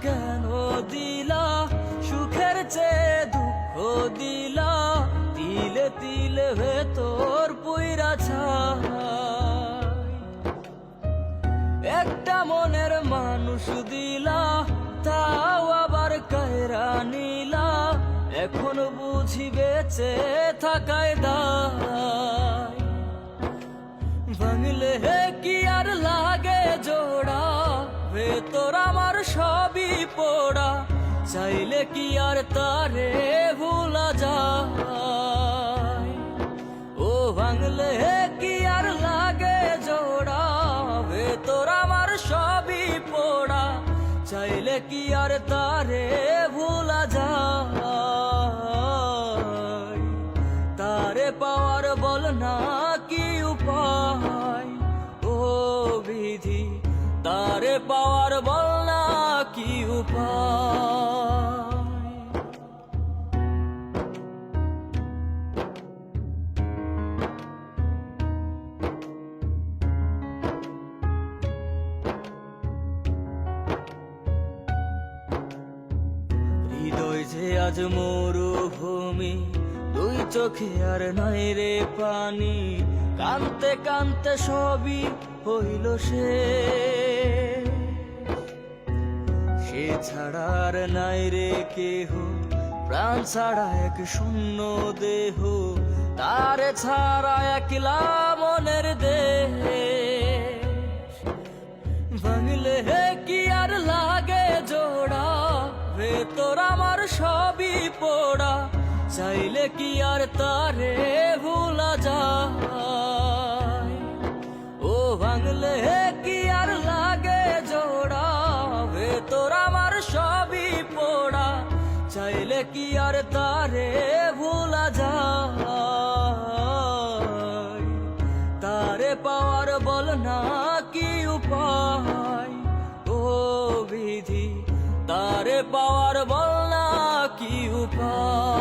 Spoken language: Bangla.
কেন দিলা? সুখের দুঃখ দিলা? পুইরা একটা মনের মানুষ দিলা, তাও আবার কায়রা নিলা। এখন বুঝি বেঁচে থাকায় দায়। ভাঙলে কি আর লাগে জোড়া? ভেতর আমার সবই চাইলে কি আর তারে ভুলা যায়? ও ভাঙলে কি আর লাগে জোড়া? ভেতর আমার সবই পোড়া। চাইলে কি আর তারে ভুলা যায়? তারে পাওয়ার বল না কি উপায়? ও বিধি, তারে পাওয়ার বল না কি উপায়? হৃদয় যে আজ মরুভূমি, দুই চোখে আর নাই রে পানি। কানতে কানতে সবই হইল সে। সে ছাড়া আর নাই রে কেহ, প্রাণ ছাড়া এক শূন্য দেহ। তার ছাড়া একলা মনের দেহ ভাঙলে কি আর লাগে জোড়া ভেতর আমার সবই পোড়া। চাইলে কি আর তারে ভুলা যায়? ও ভাঙলে কি আর লাগে জোড়া? ভেতর আমার সবই পোড়া। চাইলে কি আর তারে ভুলা যায়? তারে পাওয়ার বল না কি উপায়? ও বিধি, তারে পাওয়ার বল না কি উপায়?